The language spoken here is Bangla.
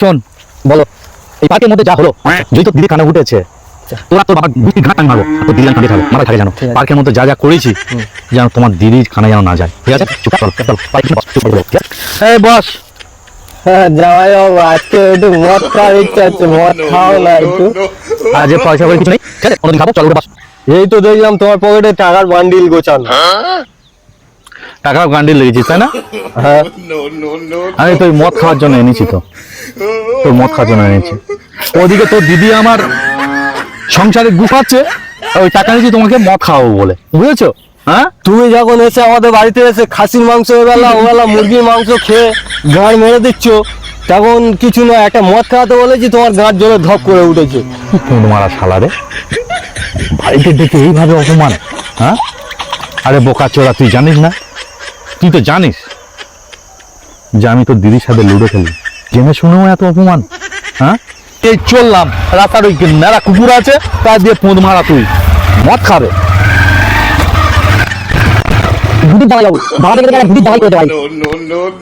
শোন বলো এই পার্কের মধ্যে যা হলো যদি তো দিদি কানে উঠেছে তোরা তোর বাবা দুটি ঘাট মারবো তোর দিদি কানে খাবে মাথা থাকে জানো। পার্কের মধ্যে যা যা করেছি যেন তোমার দিদির খানা যেন না যায়। ঠিক আছে? চুপ চল চল পার্কে বস? এই হ্যাঁ জামাই বাবু আজকে একটু মদ খাওয়ার ইচ্ছা আছে মদ খাও না একটু। আর পয়সা করে কিছু নেই? ঠিক আছে অন্যদিন খাব চল উঠে বস। এই তো দেখলাম তোমার পকেটে টাকার বান্ডিল গোছানো। টাকা গান্ডি লেগেছিস তাই না? হ্যাঁ। আমি তো ওই মদ খাওয়ার জন্য এনেছি তো। তোর মদ খাওয়ার জন্য এনেছি। ওদিকে তোর দিদি আমার সংসারে গুফাচ্ছে ওই টাকা নিয়েছি তোমাকে মদ খাওয়াবো বলে। বুঝেছ? হ্যাঁ? তুমি যখন এসে আমাদের বাড়িতে এসে খাসির মাংস এবেলা ওবেলা মুরগির মাংস খেয়ে গাঁড় মেরে দিচ্ছ তখন কিছু না একটা মদ খাওয়াতে বলেছি তোমার গাঁট জলে ধপ করে উঠেছে। মারা শালারে বাড়িতে ডেকে এইভাবে অপমান হ্যাঁ? আরে বোকা চোরা তুই জানিস না? তুই তো জানিস যে আমি তোর দিদির সাথে লুডো খেলি। জেনে শুনেও এত অপমান। হ্যাঁ? এই চললাম রাস্তার ওই মেলা কুকুর আছে তা দিয়ে পোঁদ মারা তুই। মদ খাবে। বুদ্ধি দাঁড়াই যাব। বাবা থেকে বুদ্ধি দাঁড়াই.